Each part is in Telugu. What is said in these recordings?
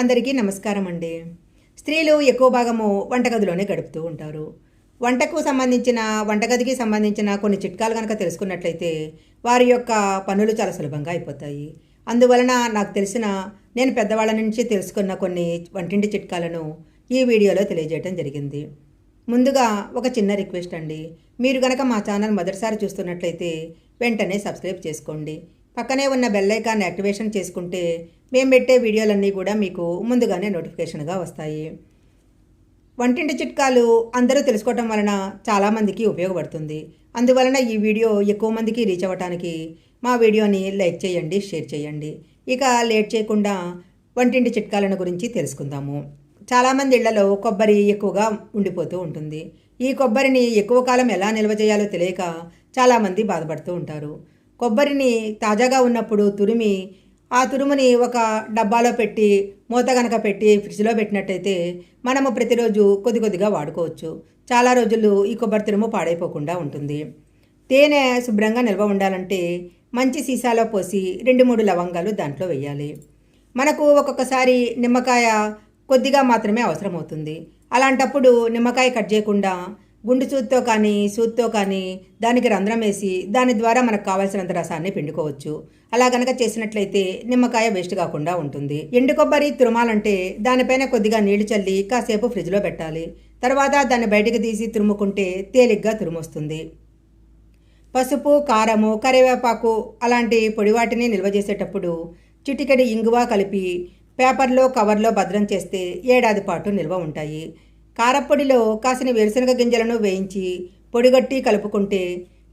అందరికీ నమస్కారం అండి స్త్రీలు ఎక్కువ భాగము వంటగదిలోనే గడుపుతూ ఉంటారు. వంటకు సంబంధించిన వంటగదికి సంబంధించిన కొన్ని చిట్కాలు కనుక తెలుసుకున్నట్లయితే వారి యొక్క పనులు చాలా సులభంగా అయిపోతాయి. అందువలన నాకు తెలిసిన నేను పెద్దవాళ్ళ నుంచి తెలుసుకున్న కొన్ని వంటింటి చిట్కాలను ఈ వీడియోలో తెలియజేయడం జరిగింది. ముందుగా ఒక చిన్న రిక్వెస్ట్ అండి. మీరు కనుక మా ఛానల్ మొదటిసారి చూస్తున్నట్లయితే వెంటనే సబ్స్క్రైబ్ చేసుకోండి. పక్కనే ఉన్న బెల్ ఐకాన్ యాక్టివేషన్ చేసుకుంటే మేము పెట్టే వీడియోలన్నీ కూడా మీకు ముందుగానే నోటిఫికేషన్గా వస్తాయి. వంటింటి చిట్కాలు అందరూ తెలుసుకోవటం వలన చాలామందికి ఉపయోగపడుతుంది. అందువలన ఈ వీడియో ఎక్కువ మందికి రీచ్ అవ్వటానికి మా వీడియోని లైక్ చేయండి షేర్ చేయండి. ఇక లేట్ చేయకుండా వంటింటి చిట్కాలను గురించి తెలుసుకుందాము. చాలామంది ఇళ్ళలో కొబ్బరి ఎక్కువగా ఉండిపోతూ ఉంటుంది. ఈ కొబ్బరిని ఎక్కువ కాలం ఎలా నిల్వ చేయాలో తెలియక చాలామంది బాధపడుతూ ఉంటారు. కొబ్బరిని తాజాగా ఉన్నప్పుడు తురిమి ఆ తురుముని ఒక డబ్బాలో పెట్టి మూత కనుక పెట్టి ఫ్రిడ్జ్లో పెట్టినట్టయితే మనము ప్రతిరోజు కొద్ది కొద్దిగా వాడుకోవచ్చు. చాలా రోజులు ఈ కొబ్బరి తురుము పాడైపోకుండా ఉంటుంది. తేనె శుభ్రంగా నిల్వ ఉండాలంటే మంచి సీసాలో పోసి రెండు మూడు లవంగాలు దాంట్లో వేయాలి. మనకు ఒక్కొక్కసారి నిమ్మకాయ కొద్దిగా మాత్రమే అవసరమవుతుంది. అలాంటప్పుడు నిమ్మకాయ కట్ చేయకుండా గుండు సూత్తో కానీ సూత్తో కానీ దానికి రంధ్రం వేసి దాని ద్వారా మనకు కావాల్సినంత రసాన్ని పిండుకోవచ్చు. అలా గనక చేసినట్లయితే నిమ్మకాయ వేస్ట్ కాకుండా ఉంటుంది. ఎండు కొబ్బరి తురుమాలంటే దానిపైన కొద్దిగా నీళ్ళు చల్లి కాసేపు ఫ్రిడ్జ్లో పెట్టాలి. తర్వాత దాన్ని బయటికి తీసి తురుముకుంటే తేలిగ్గా తురుమొస్తుంది. పసుపు కారము కరివేపాకు అలాంటి పొడి వాటిని నిల్వ చేసేటప్పుడు చిటికెడి ఇంగువ కలిపి పేపర్లో కవర్లో భద్రం చేస్తే ఏడాది పాటు నిల్వ ఉంటాయి. కారప్పొడిలో కాసిన వేరుశనగ గింజలను వేయించి పొడిగట్టి కలుపుకుంటే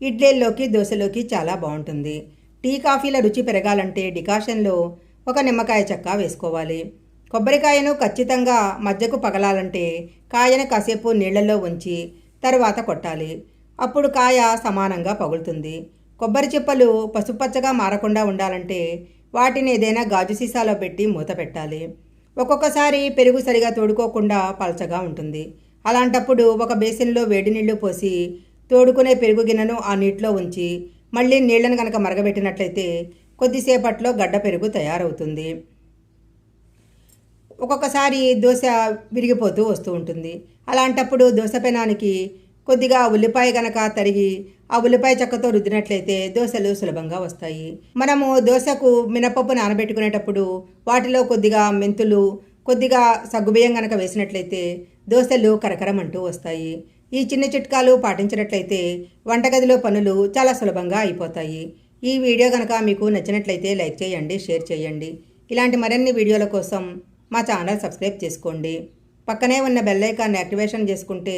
ఇడ్లీల్లోకి దోశలోకి చాలా బాగుంటుంది. టీ కాఫీల రుచి పెరగాలంటే డికాషన్లో ఒక నిమ్మకాయ చెక్క వేసుకోవాలి. కొబ్బరికాయను ఖచ్చితంగా మధ్యకు పగలాలంటే కాయను కాసేపు నీళ్ళలో ఉంచి తరువాత కొట్టాలి. అప్పుడు కాయ సమానంగా పగులుతుంది. కొబ్బరి చిప్పలు పసుపచ్చగా మారకుండా ఉండాలంటే వాటిని ఏదైనా గాజు సీసాలో పెట్టి మూత పెట్టాలి. ఒక్కొక్కసారి పెరుగు సరిగా తోడుకోకుండా పలచగా ఉంటుంది. అలాంటప్పుడు ఒక బేసిన్లో వేడి నీళ్ళు పోసి తోడుకునే పెరుగు గిన్నెను ఆ నీటిలో ఉంచి మళ్ళీ నీళ్ళను కనుక మరగబెట్టినట్లయితే కొద్దిసేపట్లో గడ్డ పెరుగు తయారవుతుంది. ఒక్కొక్కసారి దోశ విరిగిపోతూ వస్తూ ఉంటుంది. అలాంటప్పుడు దోశ పెనానికి కొద్దిగా ఉల్లిపాయ గనక తరిగి ఆ ఉల్లిపాయ చెక్కతో రుద్దినట్లయితే దోశలు సులభంగా వస్తాయి. మనము దోశకు మినపప్పు నానబెట్టుకునేటప్పుడు వాటిలో కొద్దిగా మెంతులు కొద్దిగా సగ్గుబియ్యం గనక వేసినట్లయితే దోశలు కరకరమంటూ వస్తాయి. ఈ చిన్న చిట్కాలు పాటించినట్లయితే వంటగదిలో పనులు చాలా సులభంగా అయిపోతాయి. ఈ వీడియో కనుక మీకు నచ్చినట్లయితే లైక్ చేయండి షేర్ చేయండి. ఇలాంటి మరిన్ని వీడియోల కోసం మా ఛానల్ సబ్స్క్రైబ్ చేసుకోండి. పక్కనే ఉన్న బెల్ యాక్టివేషన్ చేసుకుంటే